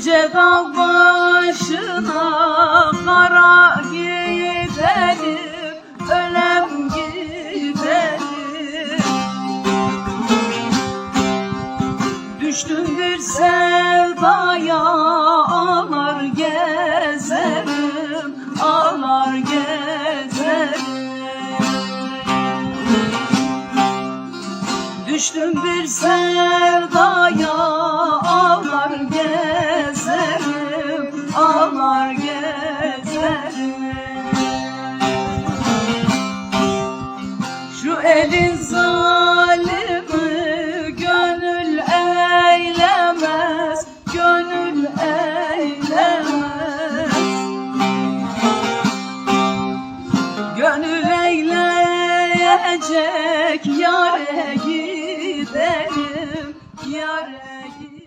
Yüce dağ başına kara Düştüm bir sevdaya ağlar gezerim, ağlar gezerim. Düştüm bir sevdaya ağlar gezerim, ağlar gezerim. Şu elin zalimi eyleyecek yare gidelim, yare gidelim.